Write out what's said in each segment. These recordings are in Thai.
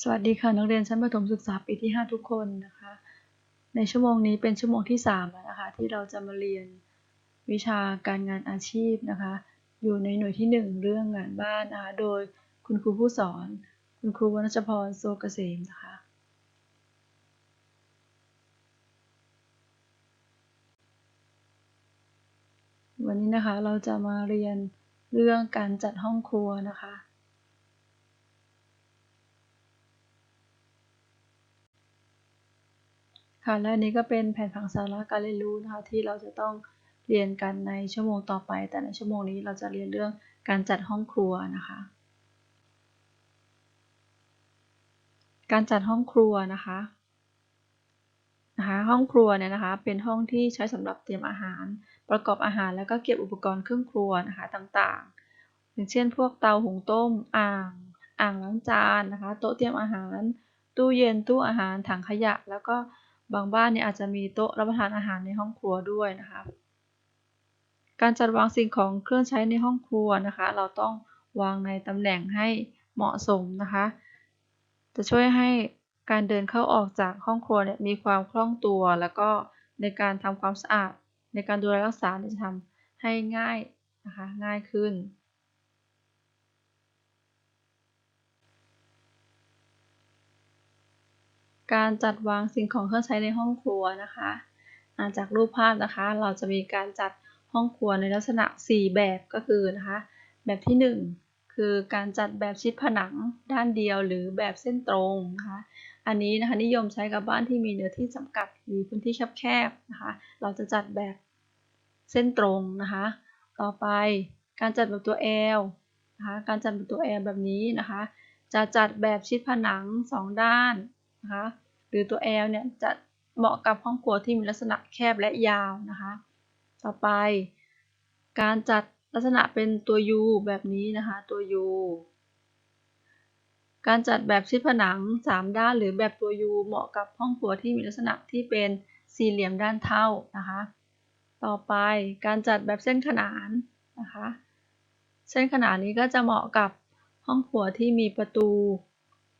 สวัสดีค่ะนักเรียนชั้นประถมศึกษาปีที่ 5 ทุกคนนะคะ ในชั่วโมงนี้เป็นชั่วโมงที่3แล้วนะคะที่เราจะมาเรียนวิชาการงานอาชีพนะคะ อยู่ในหน่วยที่ 1 เรื่องงานบ้านนะคะโดยคุณครูผู้สอน คุณครูวรรณชพรโซกเกษมนะคะ วันนี้นะคะเราจะมาเรียนเรื่องการจัดห้องครัวนะคะ ค่ะและนี้ก็เป็นแผนผังสาระการเรียนรู้นะคะที่เราจะต้องเรียนกันในชั่วโมงต่อไป แต่ในชั่วโมงนี้เราจะเรียนเรื่องการจัดห้องครัวนะคะ การจัดห้องครัวนะคะนะคะห้องครัวเนี่ยนะคะเป็นห้องที่ใช้สำหรับเตรียมอาหาร ประกอบอาหารแล้วก็เก็บอุปกรณ์เครื่องครัวนะคะต่างๆ อย่างเช่น พวกเตาหุงต้มอ่างอ่างล้างจานนะคะโต๊ะเตรียมอาหารตู้เย็นตู้อาหารถังขยะ แล้วก็ บางบ้านเนี่ยอาจจะมีโต๊ะรับประทานอาหารในห้องครัวด้วยนะคะ การจัดวางสิ่งของเครื่องใช้ในห้องครัวนะคะ เราต้องวางในตำแหน่งให้เหมาะสมนะคะ จะช่วยให้การเดินเข้าออกจากห้องครัวเนี่ยมีความคล่องตัว แล้วก็ในการทำความสะอาด ในการดูแลรักษาจะทำให้ง่ายนะคะง่ายขึ้น การจัดวางสิ่งของเครื่องใช้ในห้องครัวนะคะจากรูปภาพนะคะ เราจะมีการจัดห้องครัวในลักษณะ 4 แบบก็คือนะคะ แบบที่ 1 คือการจัดแบบชิดผนังด้านเดียวหรือแบบเส้นตรงนะคะ อันนี้นะคะนิยมใช้กับบ้านที่มีเนื้อที่จำกัดหรือพื้นที่แคบๆนะคะ เราจะจัดแบบเส้นตรงนะคะ ต่อไปการจัดแบบตัว L นะคะ การจัดแบบตัว L แบบนี้นะคะ จะจัดแบบชิดผนัง 2 ด้าน นะคะ หรือตัว L เนี่ยจะเหมาะกับห้องครัวที่มีลักษณะแคบและยาวนะคะ ต่อไป การจัดลักษณะเป็นตัว U แบบนี้นะคะตัว U การจัดแบบชิดผนัง 3 ด้านหรือแบบตัว U เหมาะกับห้องครัวที่มีลักษณะที่เป็นสี่เหลี่ยมด้านเท่านะคะ ต่อไปการจัดแบบเส้นขนานนะคะ เส้นขนานนี้ก็จะเหมาะกับห้องครัวที่มีประตู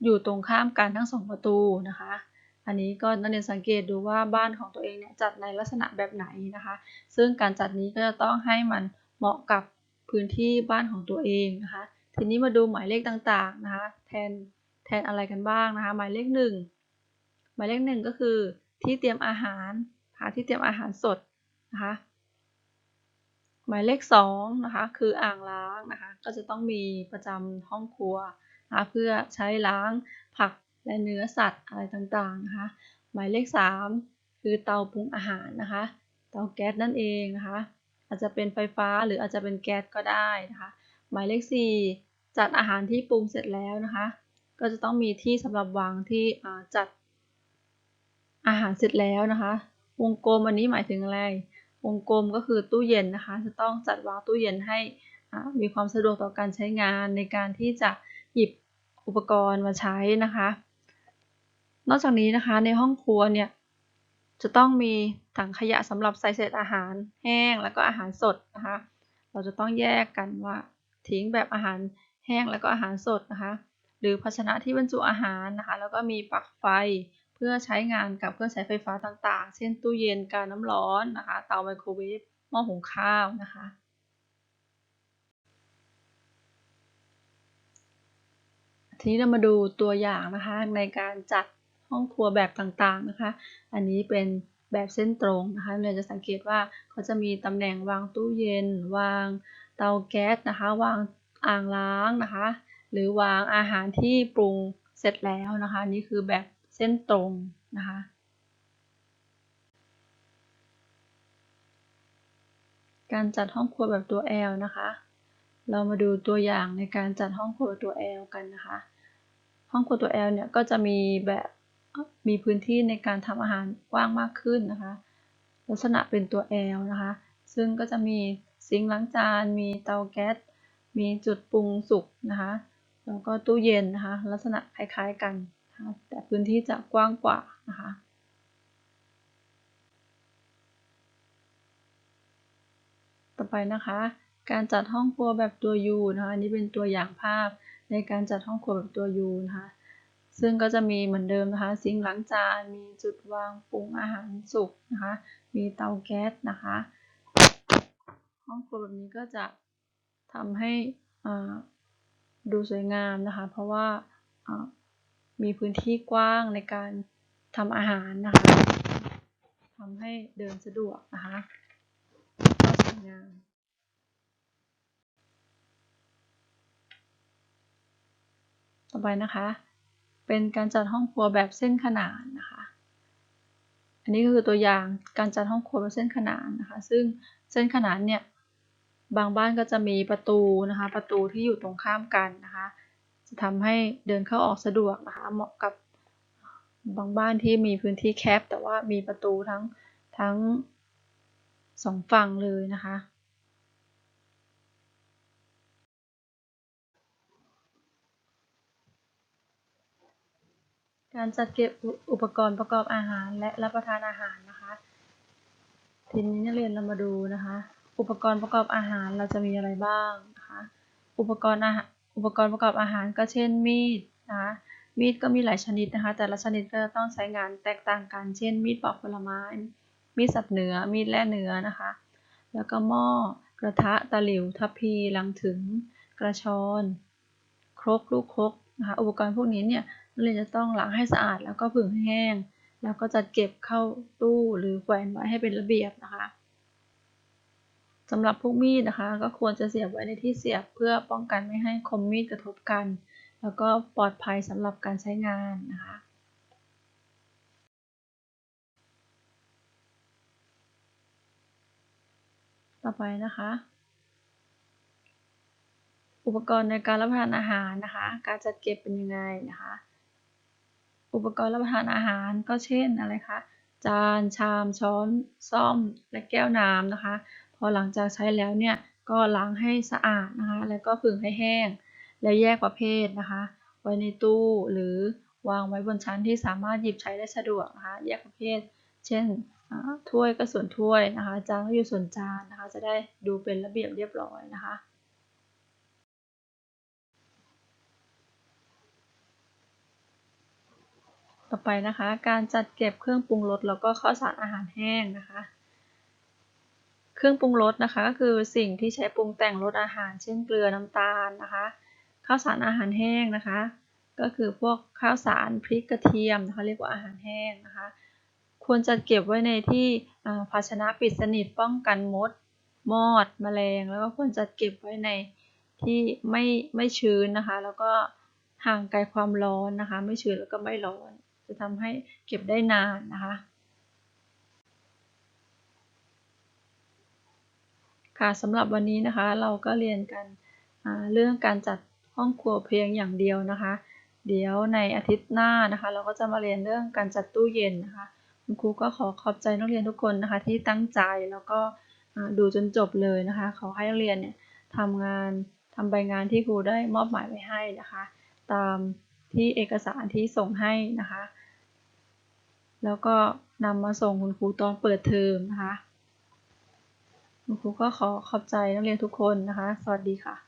อยู่ตรงข้ามกันทั้งสองประตูนะคะ อันนี้ก็นักเรียนสังเกตดูว่าบ้านของตัวเองเนี่ยจัดในลักษณะแบบไหนนะคะ ซึ่งการจัดนี้ก็จะต้องให้มันเหมาะกับพื้นที่บ้านของตัวเองนะคะ ทีนี้มาดูหมายเลขต่างๆนะคะ แทนแทนอะไรกันบ้างนะคะ หมายเลขหนึ่งหมายเลขหนึ่งก็คือที่เตรียมอาหารหาที่เตรียมอาหารสดนะคะหมายเลขสองนะคะคืออ่างล้างนะคะก็จะต้องมีประจำห้องครัว นะเพื่อใช้ล้างผักและเนื้อสัตว์อะไรต่างๆนะคะหมายเลข 3 คือเตาปรุงอาหารนะคะ เตาแก๊สนั่นเองนะคะ อาจจะเป็นไฟฟ้าหรืออาจจะเป็นแก๊สก็ได้นะคะ หมายเลข 4 จัดอาหารที่ปรุงเสร็จแล้วนะคะ ก็จะต้องมีที่สำหรับวางที่จัดอาหารเสร็จแล้วนะคะ วงกลมอันนี้หมายถึงอะไร วงกลมก็คือตู้เย็นนะคะ จะต้องจัดวางตู้เย็นให้มีความสะดวกต่อการใช้งานในการที่จะ หยิบอุปกรณ์มาใช้นะคะ นอกจากนี้นะคะในห้องครัวเนี่ยจะต้องมีถังขยะสำหรับใส่เศษอาหารแห้งแล้วก็อาหารสดนะคะ เราจะต้องแยกกันว่าทิ้งแบบอาหารแห้งแล้วก็อาหารสดนะคะ หรือภาชนะที่บรรจุอาหารนะคะ แล้วก็มีปลั๊กไฟเพื่อใช้งานกับเครื่องใช้ไฟฟ้าต่างๆ เช่นตู้เย็นการน้ำร้อนนะคะ เตาไมโครเวฟหม้อหุงข้าวนะคะ ทีนี้เรามาดูตัวอย่างนะคะในการจัดห้องครัวแบบต่างๆนะคะ อันนี้เป็นแบบเส้นตรงนะคะเราจะสังเกตว่าเขาจะมีตำแหน่งวางตู้เย็น วางเตาแก๊สนะคะ วางอ่างล้างนะคะ หรือวางอาหารที่ปรุงเสร็จแล้วนะคะนี่คือแบบเส้นตรงนะคะการจัดห้องครัวแบบตัว L นะคะ เรามาดูตัวอย่างในการจัดห้องครัวตัว L กันนะคะ ห้องครัวตัว L เนี่ยก็จะมีแบบมีพื้นที่ในการทำอาหารกว้างมากขึ้นนะคะ ลักษณะเป็นตัว L นะคะ ซึ่งก็จะมีซิงค์ล้างจาน มีเตาแก๊ส มีจุดปรุงสุกนะคะ แล้วก็ตู้เย็นนะคะ ลักษณะคล้ายๆกัน แต่พื้นที่จะกว้างกว่านะคะต่อไปนะคะ การจัดห้องครัวแบบตัว U นะคะอันนี้เป็นตัวอย่างภาพในการจัดห้องครัวแบบตัว U นะคะซึ่งก็จะมีเหมือนเดิมนะคะซิงค์ล้างจานมีจุดวางปรุงอาหารสุกนะคะมีเตาแก๊สนะคะห้องครัวแบบนี้ก็จะทำให้อ่าดูสวยงามนะคะ เพราะว่าอ่ามีพื้นที่กว้างในการทำอาหารนะคะทำให้เดินสะดวกนะคะก็สวยงาม ต่อไปนะคะ เป็นการจัดห้องครัวแบบเส้นขนานนะคะ อันนี้ก็คือตัวอย่างการจัดห้องครัวแบบเส้นขนานนะคะ ซึ่งเส้นขนานเนี่ยบางบ้านก็จะมีประตูนะคะ ประตูที่อยู่ตรงข้ามกันนะคะ จะทำให้เดินเข้าออกสะดวกนะคะ เหมาะกับบางบ้านที่มีพื้นที่แคบแต่ว่ามีประตูทั้งทั้งสองฝั่งเลยนะคะ การจัดเก็บอุปกรณ์ประกอบอาหารและรับประทานอาหารนะคะทีนี้นักเรียนเรามาดูนะคะ อุปกรณ์ประกอบอาหารเราจะมีอะไรบ้างนะคะอุปกรณ์อาหารอุปกรณ์ประกอบอาหารก็เช่นมีดนะคะมีดก็มีหลายชนิดนะคะ แต่ละชนิดก็จะต้องใช้งานแตกต่างกัน เช่น มีดปอกผลไม้ มีดสับเนื้อ มีดแล่เนื้อนะคะ แล้วก็หม้อกระทะตะหลิวทัพพีลังถึง กระชอน ครกลูกครกนะคะ อุปกรณ์พวกนี้เนี่ย นักเรียนจะต้องล้างให้สะอาดแล้วก็ผึ่งให้แห้ง แล้วก็จัดเก็บเข้าตู้หรือแขวนไว้ให้เป็นระเบียบนะคะสำหรับพวกมีดนะคะ ก็ควรจะเสียบไว้ในที่เสียบเพื่อป้องกันไม่ให้คมมีดกระทบกัน แล้วก็ปลอดภัยสำหรับการใช้งานนะคะต่อไปนะคะ อุปกรณ์ในการรับประทานอาหารนะคะ การจัดเก็บเป็นยังไงนะคะ อุปกรณ์รับประทานอาหารก็เช่นอะไรคะ จาน ชาม ช้อน ซ่อม และแก้วน้ำนะคะ พอหลังจากใช้แล้วเนี่ยก็ล้างให้สะอาดนะคะ แล้วก็ผึ่งให้แห้ง แล้วแยกประเภทนะคะ ไว้ในตู้หรือวางไว้บนชั้นที่สามารถหยิบใช้ได้สะดวกนะคะ แยกประเภท เช่นถ้วยก็ส่วนถ้วยนะคะ จานก็อยู่ส่วนจานนะคะ จะได้ดูเป็นระเบียบเรียบร้อยนะคะ ต่อไปนะคะ การจัดเก็บเครื่องปรุงรสแล้วก็ข้าวสารอาหารแห้งนะคะ เครื่องปรุงรสนะคะก็คือสิ่งที่ใช้ปรุงแต่งรสอาหาร เช่นเกลือน้ำตาลนะคะ ข้าวสารอาหารแห้งนะคะ ก็คือพวกข้าวสารพริกกระเทียมนะคะเรียกว่าอาหารแห้งนะคะ ควรจัดเก็บไว้ในที่ภาชนะปิดสนิทป้องกันมด มอดแมลง แล้วก็ควรจัดเก็บไว้ในที่ไม่ไม่ชื้นนะคะ แล้วก็ห่างไกลความร้อนนะคะ ไม่ชื้นแล้วก็ไม่ร้อน จะทำให้เก็บได้นานนะคะค่ะสำหรับวันนี้นะคะเราก็เรียนกันเรื่องการจัดห้องครัวเพียงอย่างเดียวนะคะ เดี๋ยวในอาทิตย์หน้านะคะ เราก็จะมาเรียนเรื่องการจัดตู้เย็นนะคะคุณครูก็ขอขอบใจนักเรียนทุกคนนะคะที่ตั้งใจแล้วก็ดูจนจบเลยนะคะขอให้นักเรียนเนี่ยทำงานทำใบงานที่ครูได้มอบหมายไว้ให้นะคะ ตามที่เอกสารที่ส่งให้นะคะ แล้วก็นำมาส่งคุณครูตอนเปิดเทอมนะคะ คุณครูก็ขอขอบใจนักเรียนทุกคนนะคะ สวัสดีค่ะ